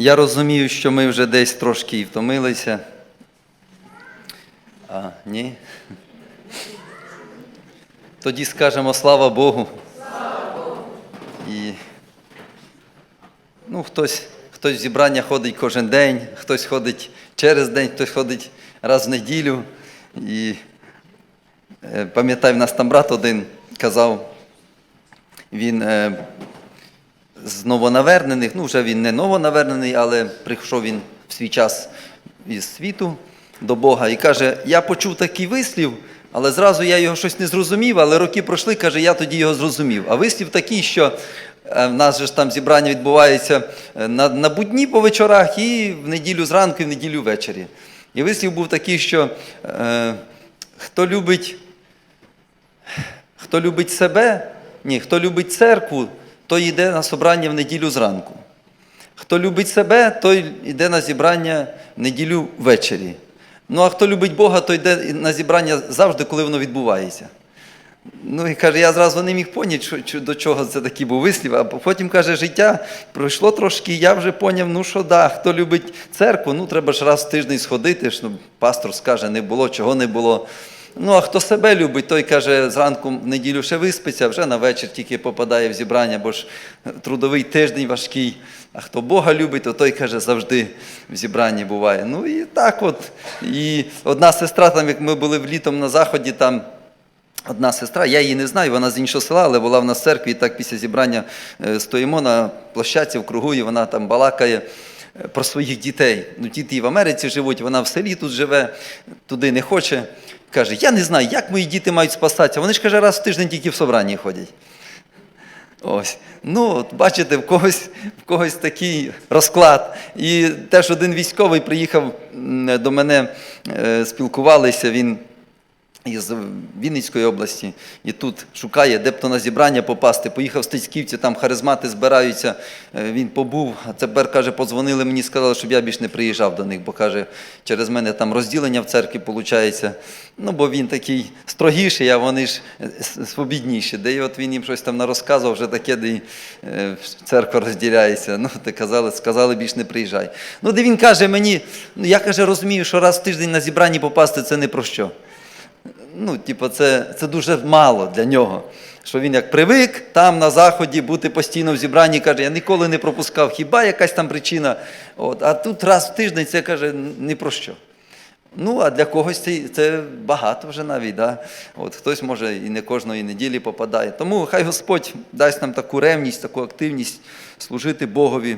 Я розумію, що ми вже десь трошки і втомилися. А, ні? Тоді скажемо слава Богу. І ну, хтось, хтось в зібрання ходить кожен день, хтось ходить через день, хтось ходить раз в неділю. І е, пам'ятаю, в нас там брат один казав, він е, з новонавернених, ну вже він не новонавернений, але прийшов він в свій час із світу до Бога і каже: Я почув такий вислів, але зразу я його щось не зрозумів, але роки пройшли, каже, я тоді його зрозумів. А вислів такий, що е, в нас же ж там зібрання відбувається е, на, на будні по вечорах і в неділю зранку, і в неділю ввечері. І вислів був такий, що е, хто любить Хто любить себе, ні, хто любить церкву, той йде на собрання в неділю зранку. Хто любить себе, той йде на зібрання в неділю ввечері. Ну а хто любить Бога, той йде на зібрання завжди, коли воно відбувається. Ну і каже, я зразу не міг поняти, до чого це такий був вислів, а потім каже, життя пройшло трошки, я вже поняв, ну що да, хто любить церкву, ну треба ж раз в тиждень сходити, ну, пастор скаже, не було, чого не було. Ну, а хто себе любить, той каже, зранку в неділю ще виспиться, вже на вечір тільки попадає в зібрання, бо ж трудовий тиждень важкий. А хто Бога любить, то той каже, завжди в зібранні буває. Ну і так от. І одна сестра, там, як ми були літом на заході, там. Одна сестра, я її не знаю, вона з іншого села, але була в нас в церкві, і так після зібрання е, стоїмо на площадці в кругу, і вона там балакає е, про своїх дітей. Ну, діти і в Америці живуть, вона в селі тут живе, туди не хоче. Каже, я не знаю, як мої діти мають спасатися. Вони ж каже, раз в тиждень тільки в собранні ходять. Ось. Ну, от бачите, в когось, в когось такий розклад. І теж один військовий приїхав до мене, е, спілкувалися, він із Вінницької області, і тут шукає, де б то на зібрання попасти. Поїхав в Стецьківці, там харизмати збираються. Е, Він побув, а тепер каже, подзвонили мені, сказали, щоб я більш не приїжджав до них, бо каже, через мене там розділення в церкві виходить. Ну, бо він такий строгіший, а вони ж е, свобідніші. Де от він їм щось там нарозказував, вже таке, де е, церква розділяється. Ну, ти казали, сказали, більш не приїжджай. Ну, де він каже мені, ну я каже, розумію, що раз в тиждень на зібранні попасти це не про що. Ну, типу, це, це дуже мало для нього. Що він як привик там на заході бути постійно в зібранні, каже, я ніколи не пропускав, хіба якась там причина. От, а тут раз в тиждень це каже ні про що. Ну, а для когось це, це багато вже навіть. Да? От, хтось може і не кожної неділі попадає. Тому хай Господь дасть нам таку ревність, таку активність служити Богові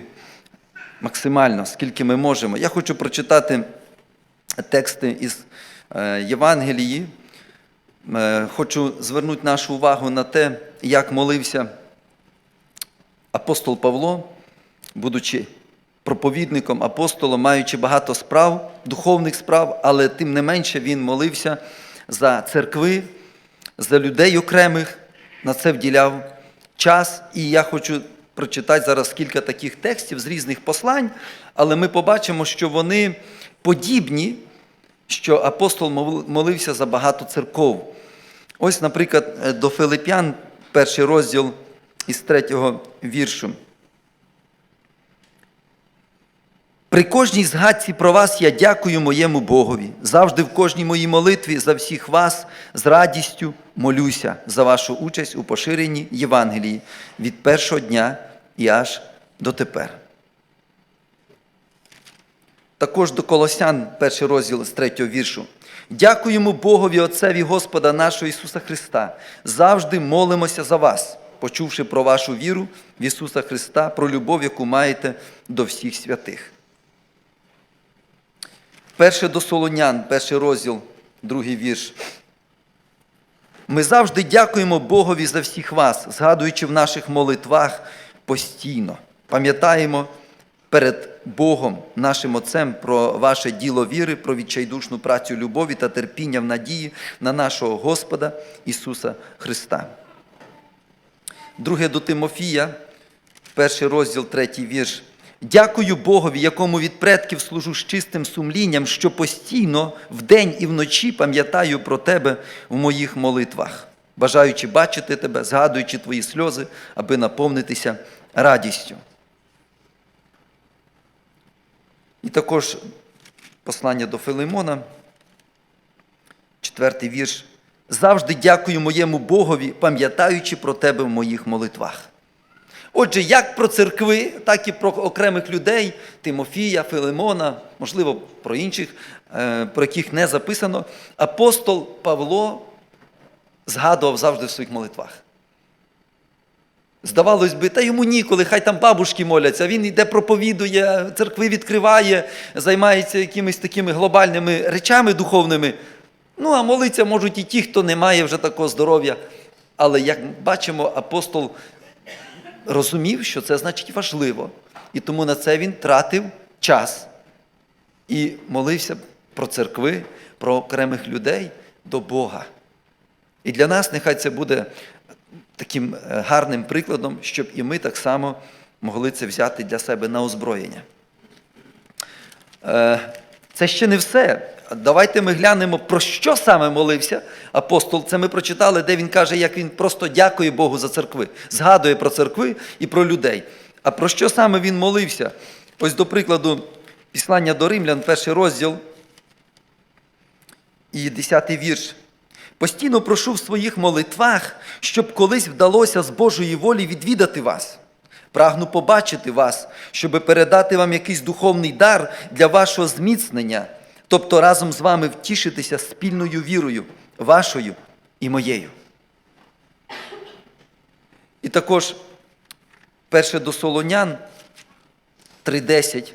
максимально, скільки ми можемо. Я хочу прочитати тексти із е, Євангелії. Е, Хочу звернути нашу увагу на те, як молився апостол Павло, будучи проповідником, апостолом, маючи багато справ, духовних справ, але тим не менше він молився за церкви, за людей окремих, на це вділяв час. І я хочу прочитати зараз кілька таких текстів з різних послань, але ми побачимо, що вони подібні, що апостол молився за багато церков. Ось, наприклад, е, до Филип'ян, перший розділ із третього віршу. При кожній згадці про вас я дякую моєму Богові. Завжди в кожній моїй молитві за всіх вас з радістю молюся за вашу участь у поширенні Євангелії від першого дня і аж до тепер. Також до Колосян, перший розділ з третього віршу. Дякуємо Богові Отцеві Господа нашого Ісуса Христа. Завжди молимося за вас, почувши про вашу віру в Ісуса Христа, про любов, яку маєте до всіх святих. Перше до Солонян, перший розділ, другий вірш. Ми завжди дякуємо Богові за всіх вас, згадуючи в наших молитвах постійно. Пам'ятаємо перед Богом, нашим Отцем, про ваше діло віри, про відчайдушну працю любові та терпіння в надії на нашого Господа Ісуса Христа. Друге до Тимофія, перший розділ, третій вірш. Дякую Богові, якому від предків служу з чистим сумлінням, що постійно вдень і вночі пам'ятаю про тебе в моїх молитвах, бажаючи бачити тебе, згадуючи твої сльози, аби наповнитися радістю. І також послання до Филимона, четвертий вірш. Завжди дякую моєму Богові, пам'ятаючи про тебе в моїх молитвах. Отже, як про церкви, так і про окремих людей, Тимофія, Филимона, можливо, про інших, е, про яких не записано, апостол Павло згадував завжди в своїх молитвах. Здавалось би, та йому ніколи, хай там бабушки моляться, він йде проповідує, церкви відкриває, займається якимись такими глобальними речами духовними. Ну, а молиться можуть і ті, хто не має вже такого здоров'я. Але як бачимо, апостол розумів, що це значить важливо. І тому на це він тратив час і молився про церкви, про окремих людей до Бога. І для нас нехай це буде таким е, гарним прикладом, щоб і ми так само могли це взяти для себе на озброєння. Е, Це ще не все. Давайте ми глянемо, про що саме молився апостол. Це ми прочитали, де він каже, як він просто дякує Богу за церкви, згадує про церкви і про людей. А про що саме він молився? Ось, до прикладу, післання до римлян, перший розділ і десятий вірш. Постійно прошу в своїх молитвах, щоб колись вдалося з Божої волі відвідати вас. Прагну побачити вас, щоб передати вам якийсь духовний дар для вашого зміцнення, тобто разом з вами втішитися спільною вірою, вашою і моєю. І також перше до Солонян 3.10.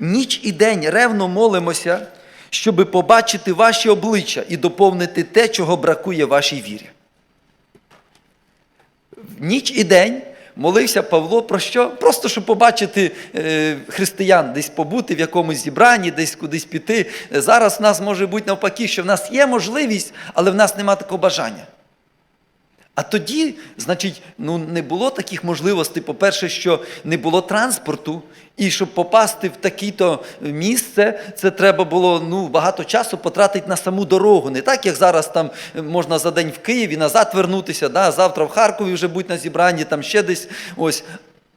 Ніч і день ревно молимося, щоби побачити ваші обличчя і доповнити те, чого бракує вашій вірі. Ніч і день молився Павло про що? Просто щоб побачити е, християн, десь побути в якомусь зібранні, десь кудись піти. Зараз в нас може бути навпаки, що в нас є можливість, але в нас немає такого бажання. А тоді, значить, ну не було таких можливостей. По-перше, що не було транспорту, і щоб попасти в таке-то місце, це треба було ну, багато часу потратити на саму дорогу. Не так, як зараз там можна за день в Києві назад вернутися, да, завтра в Харкові вже будь на зібранні, там ще десь ось.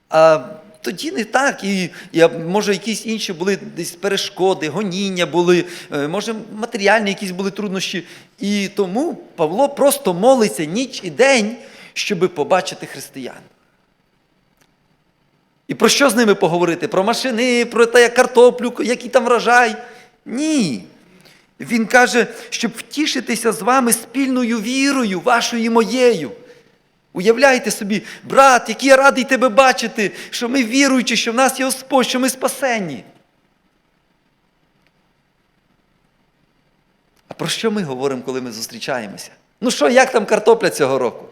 А тоді не так. І, і може якісь інші були десь перешкоди, гоніння були, е, може матеріальні якісь були труднощі. І тому Павло просто молиться ніч і день, щоби побачити християн. І про що з ними поговорити? Про машини, про те, як картоплю, який там врожай? Ні. Він каже, щоб втішитися з вами спільною вірою, вашою і моєю. Уявляєте собі, брат, який я радий тебе бачити, що ми віруючі, що в нас є Господь, що ми спасенні. А про що ми говоримо, коли ми зустрічаємося? Ну що, як там картопля цього року?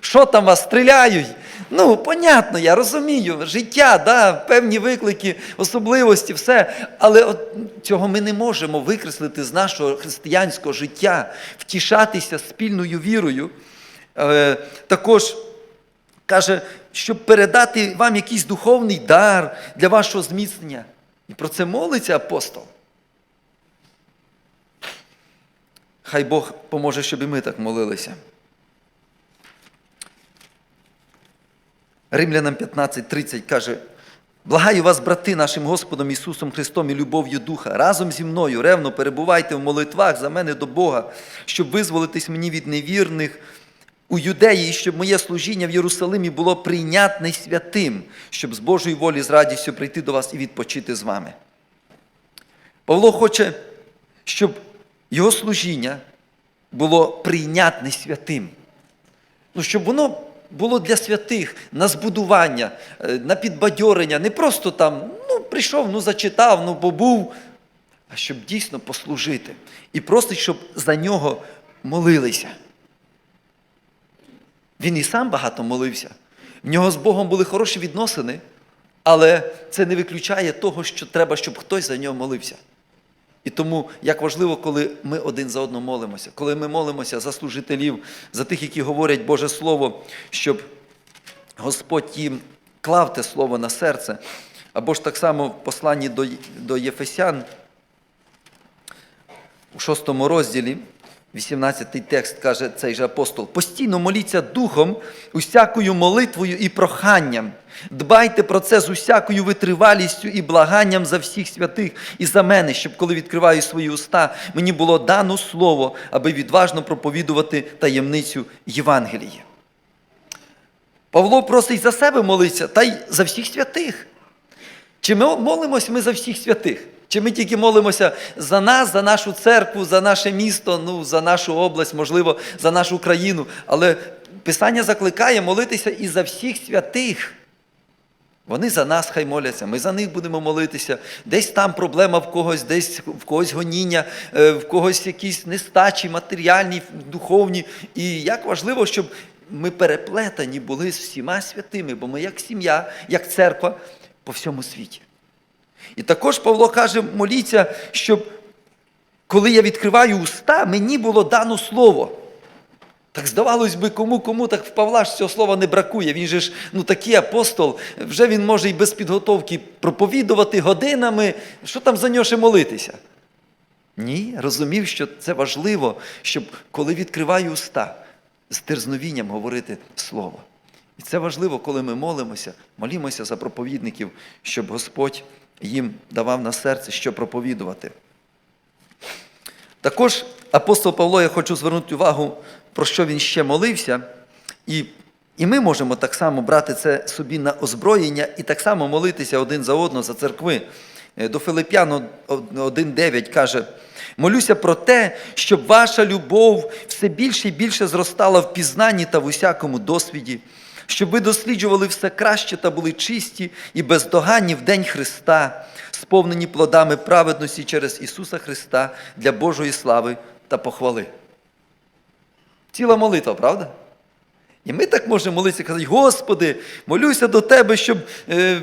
Що там вас стріляють? Ну, понятно, я розумію, життя, да, певні виклики, особливості, все. Але от цього ми не можемо викреслити з нашого християнського життя, втішатися спільною вірою. Е, також каже, щоб передати вам якийсь духовний дар для вашого зміцнення. І про це молиться апостол. Хай Бог поможе, щоб і ми так молилися. Римлянам 15.30 каже, благаю вас, брати, нашим Господом Ісусом Христом і любов'ю Духа, разом зі мною ревно перебувайте в молитвах за мене до Бога, щоб визволитись мені від невірних у юдеї, щоб моє служіння в Єрусалимі було прийнятне святим, щоб з Божої волі з радістю прийти до вас і відпочити з вами. Павло хоче, щоб його служіння було прийнятне святим. Ну, щоб воно було для святих на збудування, е, на підбадьорення, не просто там, ну, прийшов, ну зачитав, ну побув, а щоб дійсно послужити. І просить, щоб за нього молилися. Він і сам багато молився. В нього з Богом були хороші відносини, але це не виключає того, що треба, щоб хтось за нього молився. І тому як важливо, коли ми один за одного молимося, коли ми молимося за служителів, за тих, які говорять Боже Слово, щоб Господь їм клав те слово на серце. Або ж так само в посланні до, Єфесян у шостому розділі, 18 текст каже цей же апостол: постійно моліться духом, усякою молитвою і проханням. Дбайте про це з усякою витривалістю і благанням за всіх святих і за мене, щоб коли відкриваю свої уста, мені було дано слово, аби відважно проповідувати таємницю Євангелії. Павло просить за себе молитися, та й за всіх святих. Чи ми молимось ми за всіх святих? Чи ми тільки молимося за нас, за нашу церкву, за наше місто, ну, за нашу область, можливо, за нашу країну. Але Писання закликає молитися і за всіх святих. Вони за нас хай моляться, ми за них будемо молитися. Десь там проблема в когось, десь в когось гоніння, е, в когось якісь нестачі, матеріальні, духовні. І як важливо, щоб ми переплетані були з всіма святими, бо ми як сім'я, як церква по всьому світі. І також Павло каже, моліться, щоб коли я відкриваю уста, мені було дано слово. Так здавалось би, кому кому, так в Павла ж цього слова не бракує. Він же ж ну такий апостол, вже він може і без підготовки проповідувати годинами. Що там за нього ще молитися? Ні, розумів, що це важливо, щоб коли відкриваю уста, з дерзновінням говорити слово. І це важливо, коли ми молимося, молімося за проповідників, щоб Господь їм давав на серце, що проповідувати. Також апостол Павло, я хочу звернути увагу, про що він ще молився. І, і ми можемо так само брати це собі на озброєння і так само молитися один за одного за церкви. Е, До Филип'ян 1.9 каже: молюся про те, щоб ваша любов все більше і більше зростала в пізнанні та в усякому досвіді, щоб ви досліджували все краще та були чисті і бездоганні в день Христа, сповнені плодами праведності через Ісуса Христа для Божої слави та похвали. Ціла молитва, правда? І ми так можемо молитися і казати, Господи, молюся до Тебе, щоб е,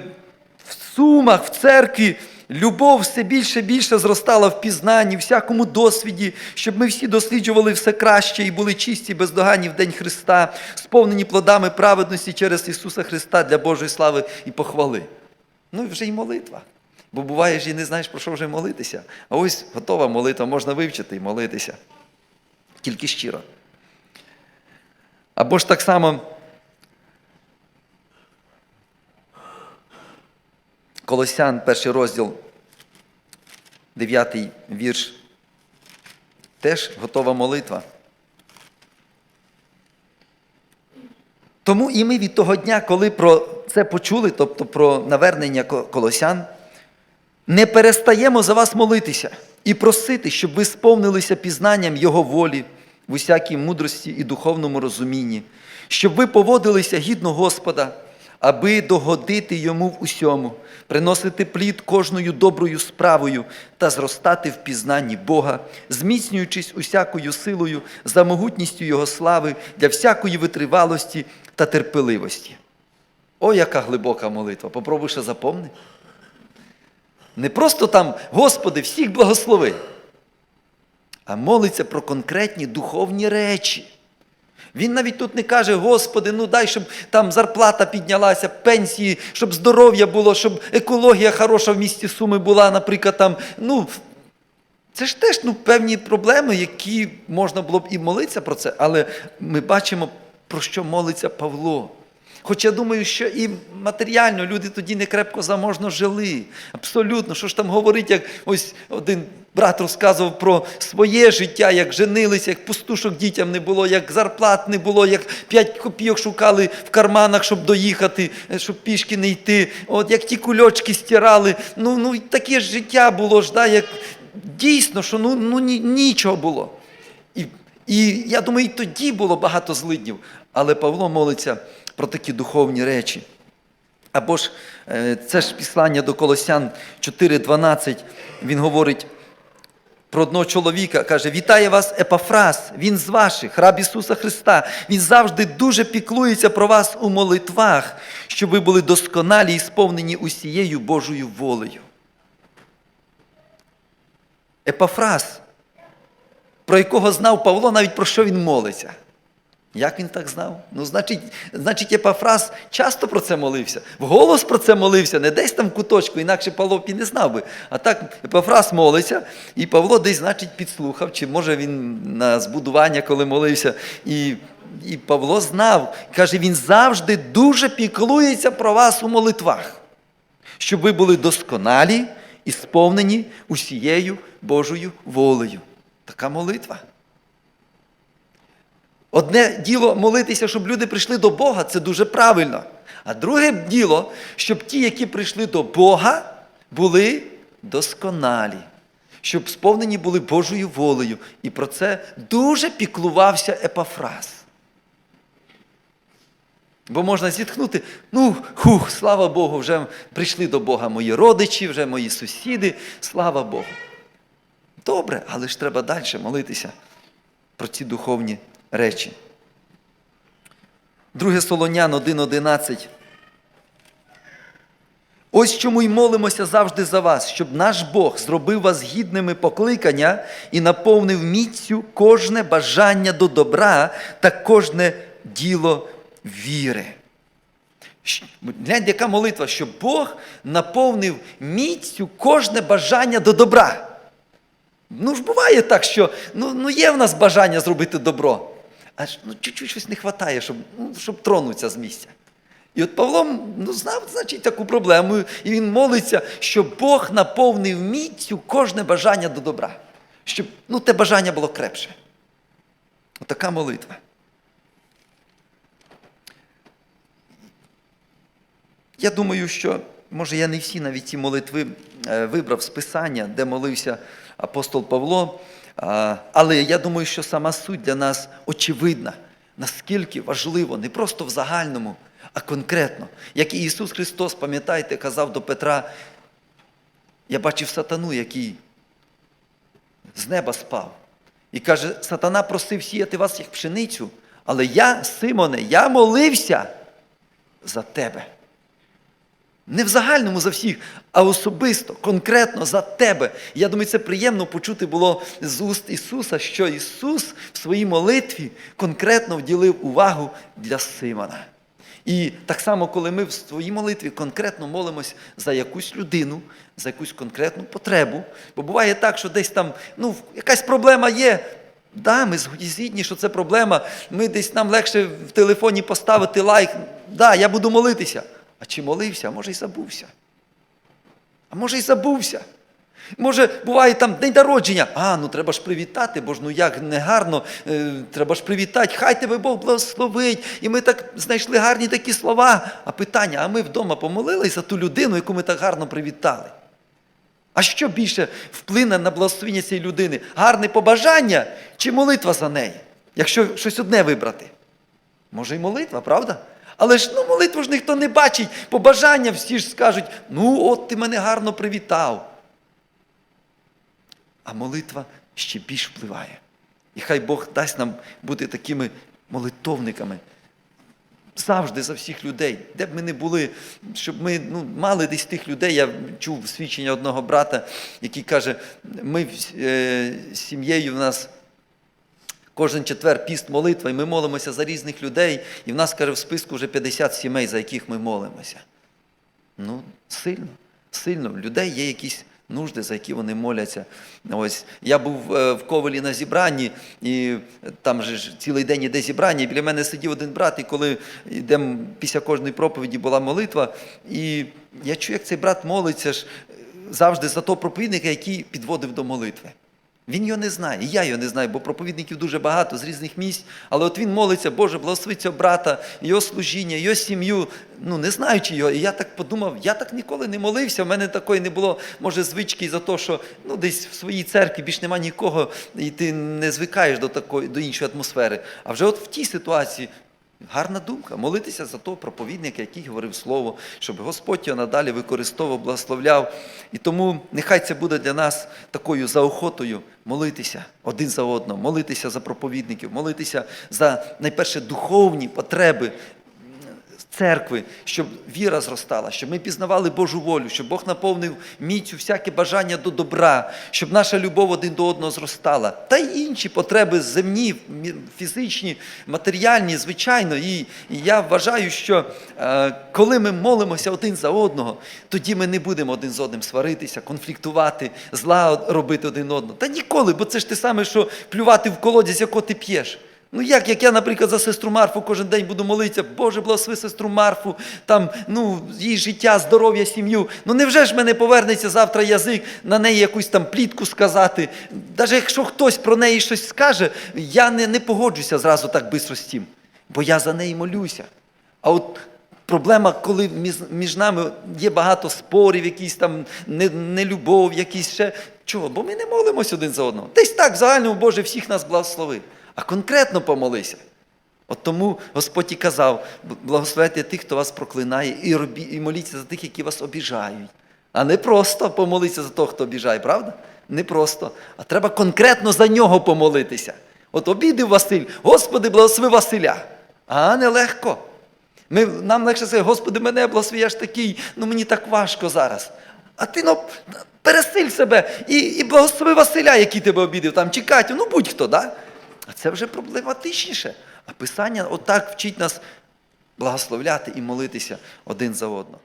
в сумах, в церкві любов все більше і більше зростала в пізнанні, в всякому досвіді, щоб ми всі досліджували все краще і були чисті, бездоганні в День Христа, сповнені плодами праведності через Ісуса Христа для Божої слави і похвали. Ну і вже й молитва. Бо буває ж і не знаєш, про що вже молитися. А ось готова молитва, можна вивчити і молитися. Тільки щиро. Або ж так само Колосян, перший розділ, дев'ятий вірш. Теж готова молитва. Тому і ми від того дня, коли про це почули, тобто про навернення колосян, не перестаємо за вас молитися і просити, щоб ви сповнилися пізнанням Його волі в усякій мудрості і духовному розумінні, щоб ви поводилися гідно Господа, аби догодити йому в усьому, приносити плід кожною доброю справою та зростати в пізнанні Бога, зміцнюючись усякою силою за могутністю Його слави для всякої витривалості та терпеливості. О, яка глибока молитва! Попробуй ще запомни. Не просто там, Господи, всіх благослови а молиться про конкретні духовні речі. Він навіть тут не каже, Господи, ну дай, щоб там зарплата піднялася, пенсії, щоб здоров'я було, щоб екологія хороша в місті Суми була, наприклад, там. Ну, це ж теж ну, певні проблеми, які можна було б і молитися про це, але ми бачимо, про що молиться Павло. Хоч я думаю, що і матеріально люди тоді не крепко заможно жили. Абсолютно, що ж там говорить, як ось один брат розказував про своє життя, як женилися, як пустушок дітям не було, як зарплат не було, як п'ять копійок шукали в карманах, щоб доїхати, щоб пішки не йти. От як ті кульочки стирали. Ну, ну таке ж життя було ж, да, як дійсно, що ну, ну ні, нічого було. І, і я думаю, і тоді було багато злиднів. Але Павло молиться про такі духовні речі. Або ж е, це ж післання до Колосян 4.12, він говорить про одного чоловіка, каже, вітає вас Епафрас, він з ваших, раб Ісуса Христа. Він завжди дуже піклується про вас у молитвах, щоб ви були досконалі і сповнені усією Божою волею. Епафрас, про якого знав Павло, навіть про що він молиться. Як він так знав? Ну, значить, значить, Епафраз часто про це молився, вголос про це молився, не десь там в куточку, інакше Павло і не знав би. А так Епафраз молиться, і Павло десь, значить, підслухав, чи може він на збудування, коли молився. І, і Павло знав, каже, він завжди дуже піклується про вас у молитвах, щоб ви були досконалі і сповнені усією Божою волею. Така молитва. Одне діло молитися, щоб люди прийшли до Бога, це дуже правильно. А друге діло, щоб ті, які прийшли до Бога, були досконалі, щоб сповнені були Божою волею. І про це дуже піклувався Епафраз. Бо можна зітхнути, ну, хух, слава Богу, вже прийшли до Бога мої родичі, вже мої сусіди, слава Богу. Добре, але ж треба далі молитися про ці духовні речі. Друге Солонян 1.11. Ось чому й молимося завжди за вас, щоб наш Бог зробив вас гідними покликання і наповнив міцю кожне бажання до добра та кожне діло віри. Гляньте, яка молитва, щоб Бог наповнив міцю кожне бажання до добра. Ну ж буває так, що ну, ну є в нас бажання зробити добро, аж ну, чуть-чуть щось не вистачає, щоб, ну, щоб тронутися з місця. І от Павло ну, знав, значить, таку проблему, і він молиться, щоб Бог наповнив міцю кожне бажання до добра, щоб ну, те бажання було крепше. Отака молитва. Я думаю, що може я не всі навіть ці молитви е, вибрав з Писання, де молився апостол Павло. Але я думаю, що сама суть для нас очевидна, наскільки важливо не просто в загальному, а конкретно. Як і Ісус Христос, пам'ятаєте, казав до Петра, я бачив сатану, який з неба спав. І каже, сатана просив сіяти вас як пшеницю, але я, Симоне, я молився за тебе. Не в загальному за всіх, а особисто, конкретно за тебе. Я думаю, це приємно почути було з уст Ісуса, що Ісус в своїй молитві конкретно вділив увагу для Симона. І так само, коли ми в своїй молитві конкретно молимось за якусь людину, за якусь конкретну потребу, бо буває так, що десь там ну, якась проблема є. Да, ми згідні, що це проблема. Ми десь нам легше в телефоні поставити лайк. Да, я буду молитися. А чи молився, а може й забувся. А може й забувся. Може, буває там день народження. А, ну треба ж привітати, бо ж ну як негарно, е, треба ж привітати, хай тебе Бог благословить. І ми так знайшли гарні такі слова. А питання, а ми вдома помолились за ту людину, яку ми так гарно привітали. А що більше вплине на благословення цієї людини? Гарне побажання чи молитва за неї? Якщо щось одне вибрати? Може й молитва, правда? Але ж ну, молитву ж ніхто не бачить. Побажання всі ж скажуть, ну от ти мене гарно привітав. А молитва ще більш впливає. І хай Бог дасть нам бути такими молитовниками. Завжди за всіх людей, де б ми не були, щоб ми ну, мали десь тих людей. Я чув свідчення одного брата, який каже, ми е, сім'єю в нас Кожен четвер піст молитва, і ми молимося за різних людей, і в нас, каже, в списку вже 50 сімей, за яких ми молимося. Ну, сильно, сильно. В людей є якісь нужди, за які вони моляться. Ось я був е, в Ковелі на зібранні, і там же ж цілий день іде зібрання. І біля мене сидів один брат, і коли йдемо після кожної проповіді була молитва, і я чую, як цей брат молиться ж е, завжди за того проповідника, який підводив до молитви. Він його не знає, і я його не знаю, бо проповідників дуже багато з різних місць. Але от він молиться, Боже, благослови цього брата, його служіння, його сім'ю, ну не знаючи його. І я так подумав, я так ніколи не молився. в мене такої не було, може, звички за те, що ну, десь в своїй церкві більш нема нікого, і ти не звикаєш до такої, до іншої атмосфери. А вже от в тій ситуації. Гарна думка, молитися за того проповідника, який говорив слово, щоб Господь його надалі використовував, благословляв. І тому нехай це буде для нас такою заохотою молитися один за одного, молитися за проповідників, молитися за найперше духовні потреби церкви, щоб віра зростала, щоб ми пізнавали Божу волю, щоб Бог наповнив міцю всяке бажання до добра, щоб наша любов один до одного зростала. Та й інші потреби земні, фізичні, матеріальні, звичайно. І, я вважаю, що е, коли ми молимося один за одного, тоді ми не будемо один з одним сваритися, конфліктувати, зла робити один одного. Та ніколи, бо це ж те саме, що плювати в колодязь, якого ти п'єш. Ну як, як я, наприклад, за сестру Марфу кожен день буду молитися, Боже, благослови сестру Марфу, там, ну, її життя, здоров'я, сім'ю. Ну невже ж мене повернеться завтра язик на неї якусь там плітку сказати? Навіть якщо хтось про неї щось скаже, я не, не погоджуся зразу так швидко з тим, бо я за неї молюся. А от проблема, коли між, нами є багато спорів, якісь там не- нелюбов, якісь ще. Чого? Бо ми не молимося один за одного. Десь так, в загальному, Боже, всіх нас благослови. А конкретно помолися. От тому Господь і казав: благословляйте тих, хто вас проклинає, і, робі, і моліться за тих, які вас обіжають. А не просто помолитися за того, хто обіжає, правда? Не просто. А треба конкретно за нього помолитися. От обідив Василь, Господи, благослови Василя. А нелегко. Ми, нам легше сказати, Господи, мене благослови, я ж такий, ну мені так важко зараз. А ти ну, пересиль себе і, і благослови Василя, який тебе обідив, там, чи Катю, ну будь-хто, да? А це вже проблематичніше. А Писання отак вчить нас благословляти і молитися один за одного.